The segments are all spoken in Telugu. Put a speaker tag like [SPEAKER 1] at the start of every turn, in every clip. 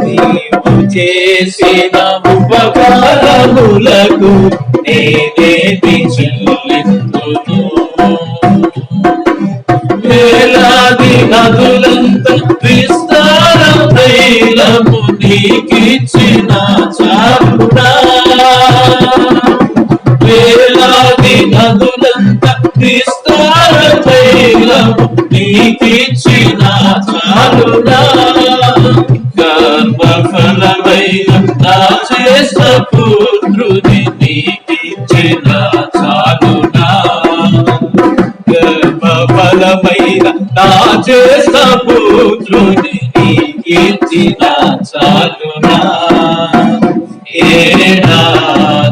[SPEAKER 1] నీవు చేసిన ఉపకారములకు నేనేమి చెల్లిందును వేలాది నదులంత విస్తార తైలము నీకిచ్చిన చాలునా వేలాది నదులంత విస్తార తైలము నీకిచ్చిన చాలునా గర్భఫలమైన నా చేష్ట పుత్రుని నీకిచ్చిన చాలునా. గర్భఫలమైన నా చేష్ట పుత్రుని నీకిచ్చిన చాలునా. ఏడాది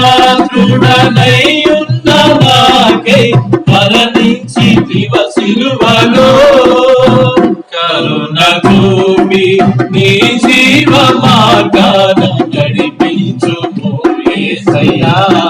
[SPEAKER 1] మరణ పాత్రుడనయ్యున్న నాకై మరణించి సిలువలో. కరుణ నీ జీవ మార్గాన నడిపించు ఏసయ్యా.